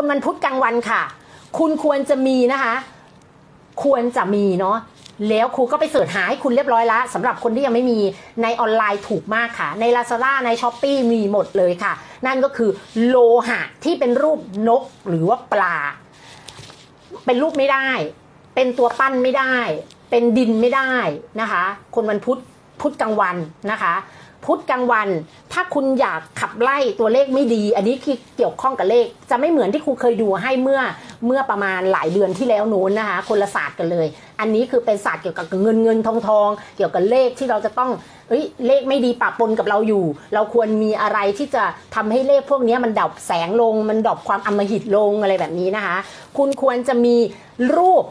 คนวันพุธกลางวันค่ะ คุณควรจะมีนะคะ ควรจะมีเนาะแล้วครูก็ไปเสิร์ชหาให้คุณเรียบร้อยแล้วสำหรับคนที่ยังไม่มีในออนไลน์ถูกมากค่ะ ใน Lazada ใน s h อ p e e มีหมดเลยค่ะ นั่นก็คือโลหะที่เป็นรูปนกหรือว่าปลา เป็นรูปไม่ได้ เป็นตัวปั้นไม่ได้ เป็นดินไม่ได้นะคะ คนวันพุธพุธกลางวันนะคะ พุธกลางวัน ถ้าคุณอยากขับไล่ตัวเลขไม่ดี อันนี้คือเกี่ยวข้องกับเลข จะไม่เหมือนที่ครูเคยดูให้เมื่อเมื่อประมาณหลายเดือนที่แล้วนู้นนะคะ คนละศาสตร์กันเลย อันนี้คือเป็นศาสตร์เกี่ยวกับเงินเงินทองทองเกี่ยวกับเลขที่เราจะต้องเอ้ยเลขไม่ดีปะปนกับเราอยู่ เราควรมีอะไรที่จะทำให้เลขพวกนี้มันดับแสงลง มันดับความอำมหิตลงอะไรแบบนี้นะคะ คุณควรจะมีรูป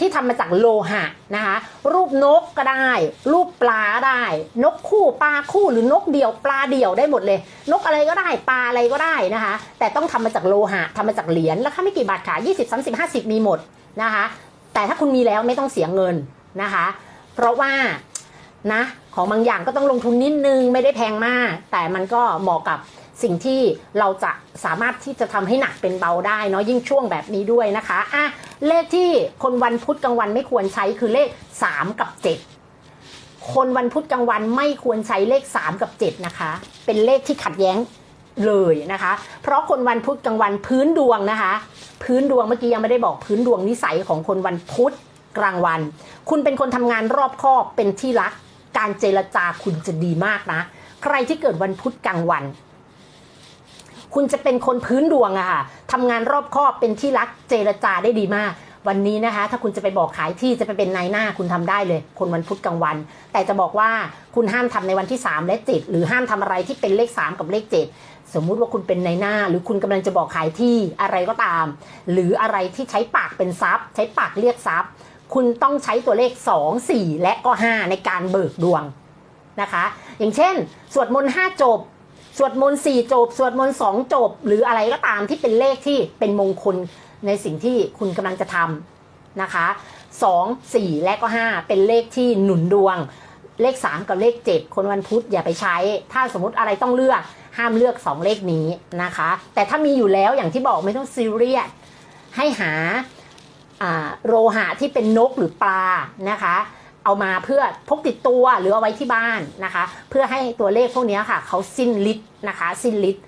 ที่ทำมาจากโลหะนะคะ รูปนกก็ได้ รูปปลาได้ นกคู่ปลาคู่หรือนกเดี่ยวปลาเดี่ยวได้หมดเลย นกอะไรก็ได้ปลาอะไรก็ได้นะคะ แต่ต้องทำมาจากโลหะทำมาจากเหรียญราคาไม่กี่บาทค่ะ20 30 50มีหมดนะคะ แต่ถ้าคุณมีแล้วไม่ต้องเสียเงินนะคะ เพราะว่านะของบางอย่างก็ต้องลงทุนนิดนึงไม่ได้แพงมาก แต่มันก็เหมาะกับสิ่งที่เราจะสามารถที่จะทำให้หนักเป็นเบาได้เนาะยิ่งช่วงแบบนี้ด้วยนะคะอะ เลขที่คนวันพุธกลางวันไม่ควรใช้คือเลข 3 กับ 7 คนวันพุธกลางวันไม่ควรใช้เลข 3 กับ 7 นะคะ เป็นเลขที่ขัดแย้งเลยนะคะ เพราะคนวันพุธกลางวันพื้นดวงนะคะ พื้นดวงเมื่อกี้ยังไม่ได้บอกพื้นดวงนิสัยของคนวันพุธกลางวัน คุณเป็นคนทำงานรอบคอบเป็นที่รัก การเจรจาคุณจะดีมากนะ ใครที่เกิดวันพุธกลางวัน คุณจะเป็นคนพื้นดวงอะค่ะทำงานรอบคอบเป็นที่รักเจรจาได้ดีมาก วันนี้นะคะ ถ้าคุณจะไปบอกขายที่จะไปเป็นนายหน้าคุณทำได้เลย คนวันพุธกลางวัน แต่จะบอกว่าคุณห้ามทำในวันที่ 3 และ 7 หรือห้ามทำอะไรที่เป็นเลข 3 กับเลข 7สมมุติว่าคุณเป็นนายหน้า หรือคุณกำลังจะบอกขายที่อะไรก็ตาม หรืออะไรที่ใช้ปากเป็นทรัพย์ ใช้ปากเรียกทรัพย์ คุณต้องใช้ตัวเลข 2 4 และก็ 5 ในการเบิกดวงนะคะ อย่างเช่น สวดมนต์5จบ วดมนต์สี่จบ สวดมนต์สองจบ หรืออะไรก็ตามที่เป็นเลขที่เป็นมงคลในสิ่งที่คุณกำลังจะทำนะคะสองสี่และก็ห้าเป็นเลขที่หนุนดวง เลขสามกับเลขเจ็ดคนวันพุธอย่าไปใช้ ถ้าสมมติอะไรต้องเลือกห้ามเลือกสองเลขนี้นะคะ แต่ถ้ามีอยู่แล้วอย่างที่บอกไม่ต้องซีเรียสให้หาอ่าโลหะที่เป็นนกหรือปลานะคะ เอามาเพื่อพกติดตัวหรือเอาไว้ที่บ้านนะคะ เพื่อให้ตัวเลขพวกนี้ค่ะเขาสิ้นฤทธิ์นะคะ สิ้นฤทธิ์